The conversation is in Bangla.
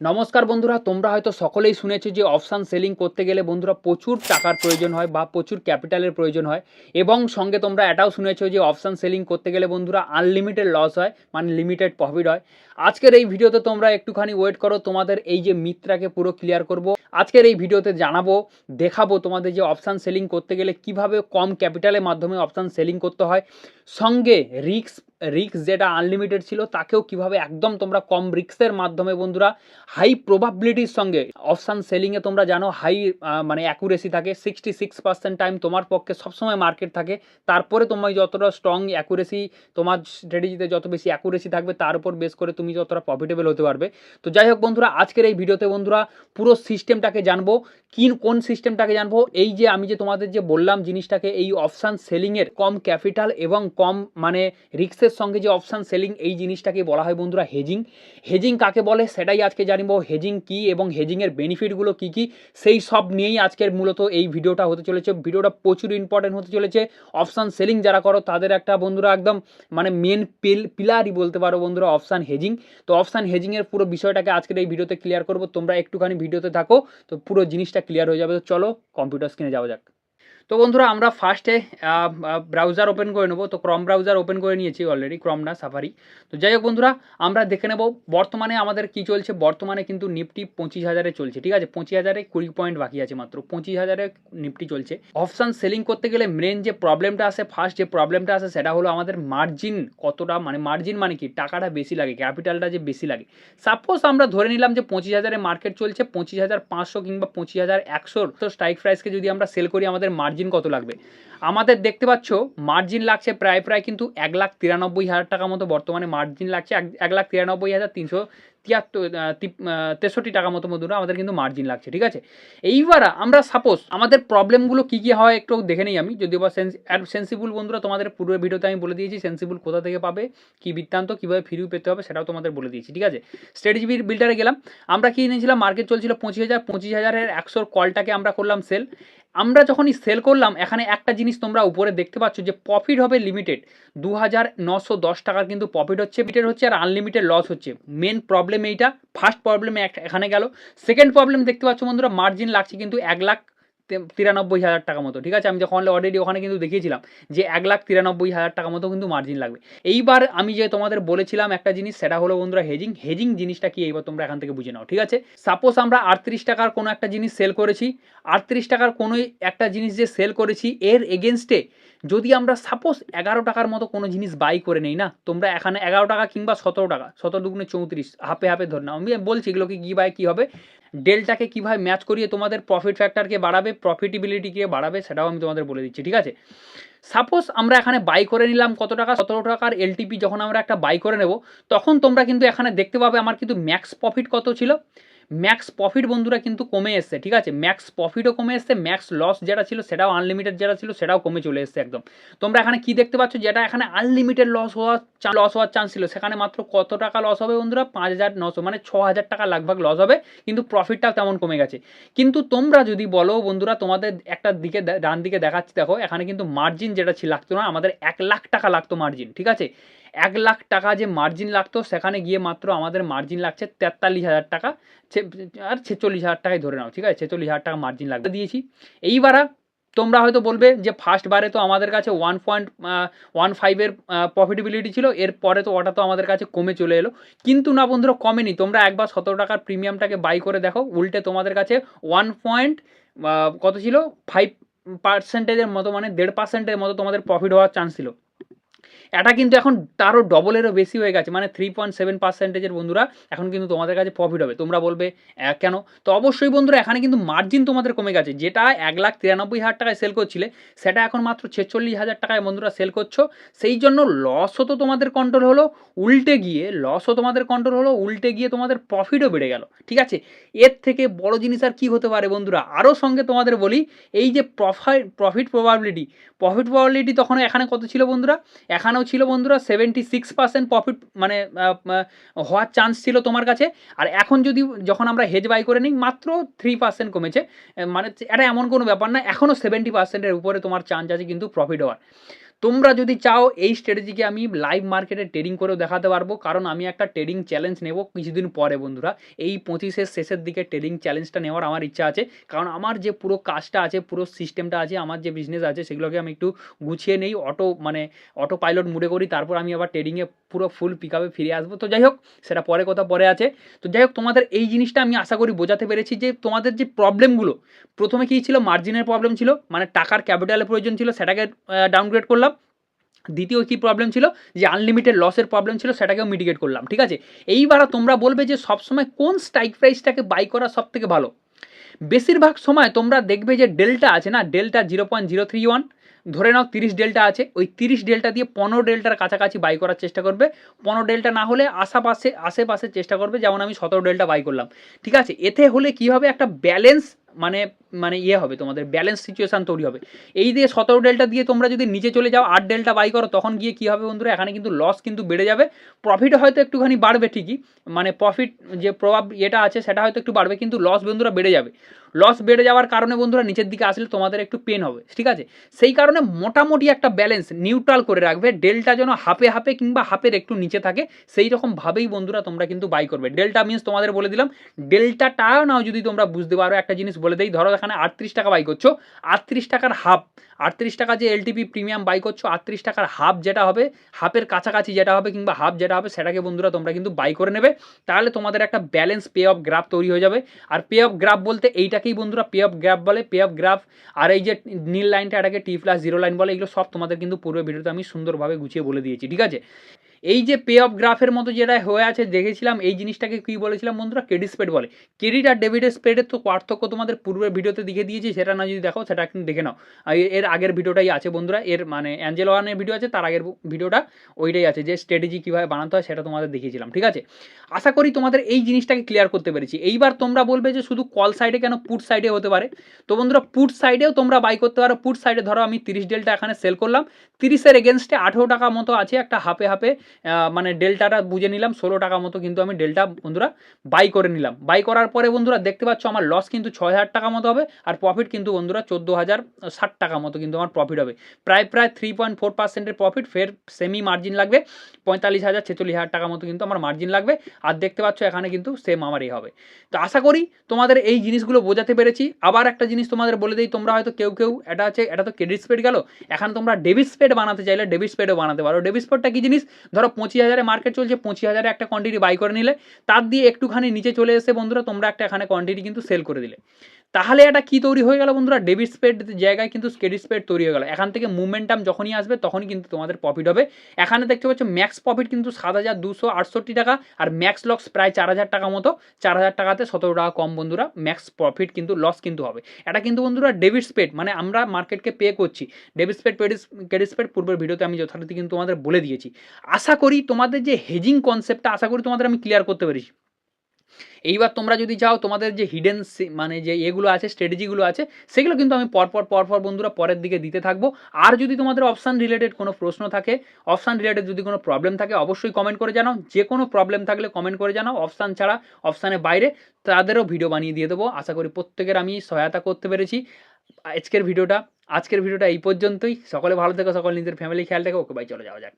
নমস্কার বন্ধুরা, তোমরা হয়তো সকলেই শুনেছো যে অপশান সেলিং করতে গেলে বন্ধুরা প্রচুর টাকার প্রয়োজন হয় বা প্রচুর ক্যাপিটালের প্রয়োজন হয়। এবং সঙ্গে তোমরা এটাও শুনেছো যে অপশান সেলিং করতে গেলে বন্ধুরা আনলিমিটেড লস হয় মানে লিমিটেড প্রফিট হয়। আজকের এই ভিডিওতে তোমরা একটুখানি ওয়েট করো, তোমাদের এই যে মিত্রাকে পুরো ক্লিয়ার করব। আজকের এই ভিডিওতে জানাব, দেখাবো তোমাদের যে অপশান সেলিং করতে গেলে কীভাবে কম ক্যাপিটালের মাধ্যমে অপশান সেলিং করতে হয়। সঙ্গে রিক্স রিক্স যেটা আনলিমিটেড ছিল, তাকেও কীভাবে একদম তোমরা কম রিক্সের মাধ্যমে বন্ধুরা হাই প্রবাবিলিটির সঙ্গে অপশান সেলিংয়ে তোমরা জানো হাই মানে অ্যাকুরেসি থাকে সিক্সটি সিক্স পার্সেন্ট টাইম তোমার পক্ষে সবসময় মার্কেট থাকে, তারপরে তোমার যতটা স্ট্রং অ্যাকুরেসি তোমার স্ট্র্যাটেজিতে যত বেশি অ্যাকুরেসি থাকবে, তার উপর বেস করে তুমি যতটা প্রফিটেবল হতে পারবে। তো যাই হোক বন্ধুরা, আজকের এই ভিডিওতে বন্ধুরা পুরো সিস্টেমটাকে জানব কি, কোন সিস্টেমটাকে জানব? এই যে আমি যে তোমাদের যে বললাম জিনিসটাকে, এই অপশান সেলিংয়ের কম ক্যাপিটাল এবং কম মানে রিক্সের সঙ্গে যে অপশান সেলিং এই জিনিসটাকে বলা হয় বন্ধুরা হেজিং হেজিং কাকে বলে? সেটাই আজকে জানব। হেজিং কি এবং হেজিংয়ের বেনিফিটগুলো কি কি? সেই সব নিয়েই আজকের মূলত এই ভিডিওটা হতে চলেছে। ভিডিওটা প্রচুর ইম্পর্টেন্ট হতে চলেছে। অপশান সেলিং যারা করো, তাদের একটা বন্ধুরা একদম মানে মেন পিল পিলারই বলতে পারো বন্ধুরা অপশান হেজিং তো অপশান হেজিংয়ের পুরো বিষয়টাকে আজকের এই ভিডিওতে ক্লিয়ার করব। তোমরা একটুখানি ভিডিওতে থাকো। তো পুরো জিনিসটা ক্লিয়ার হয়ে যাবে তো চলো কম্পিউটার স্ক্রিনে যাওয়া যাক। তো বন্ধুরা, আমরা ফার্স্টে ব্রাউজার ওপেন করে নেব। তো ক্রম ব্রাউজার ওপেন করে নিয়েছি অলরেডি ক্রম না সাফারি তো যাই হোক বন্ধুরা, আমরা দেখে নেব বর্তমানে আমাদের কি চলছে। বর্তমানে কিন্তু নিফটি পঁচিশ হাজারে চলছে, ঠিক আছে? পঁচিশ হাজারে কুড়ি পয়েন্ট বাকি আছে মাত্র। পঁচিশ হাজারে নিফটি চলছে। অপশান সেলিং করতে গেলে মেন যে প্রবলেমটা আসে ফার্স্ট যে প্রবলেমটা আসে সেটা হলো আমাদের মার্জিন কতটা মানে মার্জিন মানে কি? টাকাটা বেশি লাগে ক্যাপিটালটা যে বেশি লাগে। সাপোজ আমরা ধরে নিলাম যে পঁচিশ হাজারে মার্কেট চলছে, পঁচিশ হাজার পাঁচশো কিংবা পঁচিশ হাজার একশোর। তো স্ট্রাইক প্রাইসকে যদি আমরা সেল করি, আমাদের মার্জিন কত লাগবে? আমাদের দেখতে পাচ্ছ মার্জিন লাগছে প্রায় প্রায় কিন্তু এক লাখ তিরানব্বই হাজার টাকা মতো বর্তমানে মার্জিন লাগছে। এক লাখ তিরানব্বই হাজার তিনশো তিয়াত্তর তেষট্টি টাকা মতো মধুরা আমাদের কিন্তু মার্জিন লাগছে, ঠিক আছে? এইবার আমরা সাপোজ আমাদের প্রবলেমগুলো কী কী হয় একটু দেখে নিই আমি, যদিও বা সেন্স সেন্সিবল বন্ধুরা তোমাদের পূর্বের ভিডিওতে আমি বলে দিয়েছি সেন্সিবল কোথা থেকে পাবে, কী বৃত্তান্ত, কীভাবে ফ্রি পেতে হবে সেটাও তোমাদের বলে দিয়েছি, ঠিক আছে? স্ট্র্যাটেজি বিল্ডারে গেলাম, আমরা কি নিয়েছিলাম মার্কেট চলছিল পঁচিশ হাজার, পঁচিশ হাজারের একশোর কলটাকে আমরা করলাম সেল আমরা যখনই সেল করলাম, এখানে একটা জিনিস তোমরা উপরে দেখতে পাচ্ছ যে প্রফিট হবে লিমিটেড দু হাজার নশো দশ টাকার কিন্তু প্রফিট হচ্ছে লিমিটেড হচ্ছে আর আনলিমিটেড লস হচ্ছে। মেন প্রবলেম এইটা ফার্স্ট প্রবলেম এখানে গেল। সেকেন্ড প্রবলেম দেখতে পাচ্ছ বন্ধুরা মার্জিন লাগছে কিন্তু এক লাখ তিরানব্বই হাজার টাকা মতো, ঠিক আছে? আমি যখন অলরেডি ওখানে কিন্তু দেখিয়েছিলাম যে এক লাখ তিরানব্বই হাজার টাকা মতো কিন্তু মার্জিন লাগবে। এইবার আমি যে তোমাদের বলেছিলাম একটা জিনিস, সেটা হলো বন্ধুরা হেজিং হেজিং জিনিসটা কি? এইবার তোমরা এখান থেকে বুঝে নাও, ঠিক আছে? সাপোজ আমরা আটত্রিশ টাকার কোনো একটা জিনিস সেল করেছি, আটত্রিশ টাকার কোনো একটা জিনিস যে সেল করেছি, এর এগেনস্টে যদি আমরা সাপোজ এগারো টাকার মতো কোনো জিনিস বাই করে নেই না, তোমরা এখানে এগারো টাকা কিংবা সতেরো টাকা, সতেরো দুগুণে চৌত্রিশ হাফে হাফে ধরে নাও। আমি বলছি এগুলোকে কী বাই কী হবে? ডেলটাকে কীভাবে ম্যাচ করিয়ে তোমাদের প্রফিট ফ্যাক্টরকে বাড়াবে প্রফিটেবিলিটিকে বাড়াবে, সেটাও আমি তোমাদের বলে দিচ্ছি, ঠিক আছে? সাপোজ আমরা এখানে বাই করে নিলাম কত টাকা? সতেরো টাকার এলটিপি যখন আমরা একটা বাই করে নেব, তখন তোমরা কিন্তু এখানে দেখতে পাবে আমার কিন্তু ম্যাক্স প্রফিট কত ছিল? ম্যাক্স প্রফিট বন্ধুরা কিন্তু কমে এসছে, ঠিক আছে? ম্যাক্স প্রফিটও কমে এসছে ম্যাক্স লস যেটা ছিল সেটাও আনলিমিটেড যেটা ছিল সেটাও কমে চলে এসছে একদম। তোমরা এখানে কি দেখতে পাচ্ছ? যেটা এখানে আনলিমিটেড লস হওয়ার লস হওয়ার চান্স ছিল। সেখানে মাত্র কত টাকা লস হবে বন্ধুরা? পাঁচ হাজার নশো মানে ছ হাজার টাকা লাগভাগ লস হবে, কিন্তু প্রফিটটাও তেমন কমে গেছে। কিন্তু তোমরা যদি বলো বন্ধুরা, তোমাদের একটা দিকে ডান দিকে দেখাচ্ছি, দেখো, এখানে কিন্তু মার্জিন যেটা ছিল লাগতো না, আমাদের এক লাখ টাকা লাগতো মার্জিন ঠিক আছে? এক লাখ টাকা যে মার্জিন লাগতো, সেখানে গিয়ে মাত্র আমাদের মার্জিন লাগছে তেতাল্লিশ হাজার টাকা। আর ছেচল্লিশ হাজার টাকায় ধরে নাও, ঠিক আছে? ছেচল্লিশ হাজার টাকা মার্জিন লাগতে দিয়েছি। এইবার তোমরা হয়তো বলবে যে ফার্স্ট বারে তো আমাদের কাছে ওয়ান পয়েন্ট ওয়ান ফাইভের প্রফিটেবিলিটি ছিল, এর পরে তো ওটা তো আমাদের কাছে কমে চলে এলো। কিন্তু না বন্ধুরা, কমেনি। তোমরা একবার সতেরো টাকার প্রিমিয়ামটাকে বাই করে দেখো। উল্টে তোমাদের কাছে ওয়ান পয়েন্ট কত ছিল? ফাইভ পার্সেন্টেজের মতো মানে দেড় পার্সেন্টের মতো তোমাদের প্রফিট হওয়ার চান্স ছিল। এটা কিন্তু এখন তারও ডবলেরও বেশি হয়ে গেছে। মানে থ্রি পয়েন্ট সেভেন পার্সেন্টেজের বন্ধুরা, এখন কিন্তু তোমাদের কাছে প্রফিট হবে। তোমরা বলবে কেন? তো অবশ্যই বন্ধুরা, এখানে কিন্তু মার্জিন তোমাদের কমে গেছে। যেটা এক লাখ তিরানব্বই হাজার টাকায় সেল করছিলে, সেটা এখন মাত্র ছেচল্লিশ হাজার টাকায় বন্ধুরা সেল করছ। সেই জন্য লসও তো তোমাদের কন্ট্রোল হলো, উল্টে গিয়ে লসও তোমাদের কন্ট্রোল হলো, উল্টে গিয়ে তোমাদের প্রফিটও বেড়ে গেল। ঠিক আছে? এর থেকে বড় জিনিস আর কী হতে পারে বন্ধুরা? আরও সঙ্গে তোমাদের বলি, এই যে profit profit probability profit probability তখন এখানে কত ছিল বন্ধুরা? এখানেও ছিল বন্ধুরা সেভেন্টি সিক্স পার্সেন্ট প্রফিট মানে হওয়ার চান্স ছিল তোমার কাছে। আর এখন যদি, যখন আমরা হেজ বাই করে নিই, মাত্র থ্রি পার্সেন্ট কমেছে। মানে এটা এমন কোনো ব্যাপার না এখনও সেভেন্টি পার্সেন্টের উপরে তোমার চান্স আছে কিন্তু প্রফিট হওয়ার। তোমরা যদি চাও এই স্ট্র্যাটেজিকে আমি লাইভ মার্কেটে ট্রেডিং করেও দেখাতে পারব, কারণ আমি একটা ট্রেডিং চ্যালেঞ্জ নেব কিছুদিন পরে বন্ধুরা। এই পঁচিশের শেষের দিকে ট্রেডিং চ্যালেঞ্জটা নেওয়ার আমার ইচ্ছা আছে। কারণ আমার যে পুরো কাজটা আছে, পুরো সিস্টেমটা আছে, আমার যে বিজনেস আছে, সেগুলোকে আমি একটু গুছিয়ে নেই অটো মানে অটো পাইলট মুডে করি, তারপর আমি আবার ট্রেডিংয়ে পুরো ফুল পিক আপে ফিরে আসব। তো যাই হোক, সেটা পরে কথা পরে আছে। তো যাই হোক, তোমাদের এই জিনিসটা আমি আশা করি বোঝাতে পেরেছি যে তোমাদের যে প্রবলেমগুলো প্রথমে কী ছিল? মার্জিনের প্রবলেম ছিল মানে টাকার ক্যাপিটালের প্রয়োজন ছিল, সেটাকে ডাউনগ্রেড করলাম। দ্বিতীয় কী প্রবলেম ছিল? যে আনলিমিটেড লসের প্রবলেম ছিল, সেটাকেও মিটিগেট করলাম, ঠিক আছে? এইবার তোমরা বলবে যে সবসময় কোন স্ট্রাইক প্রাইসটাকে বাই করা সব থেকে ভালো? বেশিরভাগ সময় তোমরা দেখবে যে ডেল্টা আছে না delta zero point zero three one ধরে নাও তিরিশ ডেল্টা আছে, ওই তিরিশ ডেল্টা দিয়ে পনেরো ডেল্টার কাছাকাছি বাই করার চেষ্টা করবে। পনেরো ডেল্টা না হলে আশাপাশে, আশেপাশে চেষ্টা করবে, যেমন আমি সতেরো ডেল্টা বাই করলাম, ঠিক আছে? এতে হলে কী হবে একটা ব্যালেন্স মানে মানে ইয়ে হবে, তোমাদের ব্যালেন্স সিচুয়েশান তৈরি হবে। এই দিয়ে সতেরো ডেল্টা দিয়ে তোমরা যদি নিচে চলে যাও, আট ডেল্টা বাই করো, তখন গিয়ে কী হবে বন্ধুরা? এখানে কিন্তু লস কিন্তু বেড়ে যাবে। প্রফিট হয়তো একটুখানি বাড়বে ঠিকই মানে প্রফিট যে প্রভাব এটা আছে, সেটা হয়তো একটু বাড়বে, কিন্তু লস বন্ধুরা বেড়ে যাবে। লস বেড়ে যাওয়ার কারণে বন্ধুরা নিচের দিকে আসলে তোমাদের একটু পেন হবে, ঠিক আছে? সেই কারণে মোটামুটি একটা ব্যালেন্স নিউট্রাল করে রাখবে। ডেল্টা যেন হাফে হাফে কিংবা হাফের একটু নিচে থাকে, সেই রকমভাবেই বন্ধুরা তোমরা কিন্তু বাই করবে। ডেল্টা মিনস তোমাদের বলে দিলাম ডেল্টাটাও নাও যদি তোমরা বুঝতে পারো, একটা জিনিস বলে দেই, ধরো এখানে আটত্রিশ টাকা বাই করছ, আটত্রিশ টাকার হাফ আটত্রিশ টাকা যে এলটিপি প্রিমিয়াম বাই করছ, আটত্রিশ টাকার হাফ যেটা হবে হাফের কাছাকাছি যেটা হবে কিংবা হাফ যেটা হবে, সেটাকে বন্ধুরা তোমরা কিন্তু বাই করে নেবে। তাহলে তোমাদের একটা ব্যালেন্স পে অফ গ্রাফ তৈরি হয়ে যাবে। আর পে অফ গ্রাফ বলতে এইটাকেই বন্ধুরা পে অফ গ্রাফ বলে। পে অফ গ্রাফ আর এই যে নীল লাইনটা, এটাকে টি প্লাস জিরো লাইন বলে, এগুলো সব তোমাদের কিন্তু পূর্বে ভিডিওতে আমি সুন্দরভাবে গুছিয়ে বলে দিয়েছি, ঠিক আছে? এই যে পে অফ গ্রাফের মতো যেটা হয়ে আছে, দেখেছিলাম, এই জিনিসটাকে কী বলেছিলাম বন্ধুরা? ক্রেডিট স্পেড বলে। ক্রেডিট আর ডেবিট স্পেডের তো পার্থক্য তোমাদের পূর্বের ভিডিওতে দেখে দিয়েছি, সেটা না যদি দেখো, সেটা কিন্তু দেখে নাও। এর আগের ভিডিওটাই আছে বন্ধুরা, এর মানে অ্যাঞ্জেল ওয়ানের ভিডিও আছে, তার আগের ভিডিওটা ওইটাই আছে, যে স্ট্র্যাটেজি কীভাবে বানাতে হয় সেটা তোমাদের দেখিয়েছিলাম, ঠিক আছে? আশা করি তোমাদের এই জিনিসটাকে ক্লিয়ার করতে পেরেছি। এইবার তোমরা বলবে যে শুধু কল সাইডে কেন পুট সাইডে হতে পারে? তো বন্ধুরা পুট সাইডেও তোমরা বাই করতে পারো। পুট সাইডে ধরো আমি তিরিশ ডেলটা এখানে সেল করলাম। তিরিশের এগেনস্টে আঠেরো টাকা মতো আছে একটা হাফে হাফে মানে ডেল্টাটা বুঝে নিলাম, ষোলো টাকা মতো কিন্তু আমি ডেল্টা, বন্ধুরা বাই করে নিলাম। বাই করার পরে, বন্ধুরা, দেখতে পাচ্ছ আমার লস কিন্তু ছয় হাজার টাকা মতো হবে, আর প্রফিট কিন্তু, বন্ধুরা, চোদ্দ হাজার ষাট টাকা মতো কিন্তু আমার প্রফিট হবে। প্রায় প্রায় থ্রি পয়েন্ট ফোর পার্সেন্টের প্রফিট ফের সেমি মার্জিন লাগবে, পঁয়তাল্লিশ হাজার, ছেচল্লিশ হাজার টাকা মতো কিন্তু আমার মার্জিন লাগবে, আর দেখতে পাচ্ছ এখানে কিন্তু সেম আমারই হবে। তো আশা করি তোমাদের এই জিনিসগুলো বোঝাতে পেরেছি। আবার একটা জিনিস তোমাদের বলে দিই, তোমরা হয়তো কেউ কেউ, এটা আছে এটা তো ক্রেডিট স্পেড গেল, এখন তোমরা ডেবিট স্পেড বানাতে চাইলে ডেবিট স্পেডও বানাতে পারো। ডেবিট স্পেডটা কি জিনিস? ধরো পঁচিশ হাজারে মার্কেট চলছে, পঁচিশ হাজারে একটা কোয়ান্টিটি বাই করে নিলে, তার দিয়ে একটুখানি নিচে চলে এসে বন্ধুরা তোমরা একটা এখানে কোয়ান্টিটি কিন্তু সেল করে দিলে। তাহলে এটা কি তৈরি হয়ে গেল বন্ধুরা? ডেবিট স্পেড জায়গায় কিন্তু ক্রেডিট স্পেড তৈরি হয়ে গেল। এখান থেকে মুভমেন্টাম যখনই আসবে, তখনই কিন্তু তোমাদের প্রফিট হবে। এখানে দেখতে পাচ্ছ ম্যাক্স প্রফিট কিন্তু সাত হাজার দুশো আটষট্টি টাকা আর ম্যাক্স লস প্রায় চার হাজার টাকা মতো। চার হাজার টাকাতে সতেরো টাকা কম বন্ধুরা ম্যাক্স প্রফিট কিন্তু লস কিন্তু হবে। এটা কিন্তু বন্ধুরা ডেবিট স্পেড মানে আমরা মার্কেটকে পে করছি। ডেবিট স্পেড ক্রেডিট স্পেড পূর্বের ভিডিওতে আমি যথারীতি কিন্তু তোমাদের বলে দিয়েছি। আশা করি তোমাদের যে হেজিং কনসেপ্টটা আশা করি তোমাদের আমি ক্লিয়ার করতে পেরেছি। এইবার তোমরা যদি চাও তোমাদের যে হিডেন মানে যে এগুলো আছে স্ট্র্যাটেজিগুলো আছে, সেগুলো কিন্তু আমি পরপর পরপর বন্ধুরা পরের দিকে দিতে থাকব। আর যদি তোমাদের অপশান রিলেটেড কোনো প্রশ্ন থাকে অপশান রিলেটেড যদি কোনো প্রবলেম থাকে, অবশ্যই কমেন্ট করে জানাও। যে কোনো প্রবলেম থাকলে কমেন্ট করে জানাও। অপশান ছাড়া অপশানের বাইরে তাদেরও ভিডিও বানিয়ে দিয়ে দেবো। আশা করি প্রত্যেকের আমি সহায়তা করতে পেরেছি। আজকের ভিডিওটা আজকের ভিডিওটা এই পর্যন্তই। সকলে ভালো থেকো, সকল নিজের ফ্যামিলি খেয়াল থেকো ওকে বাই চলে যাওয়া যাক।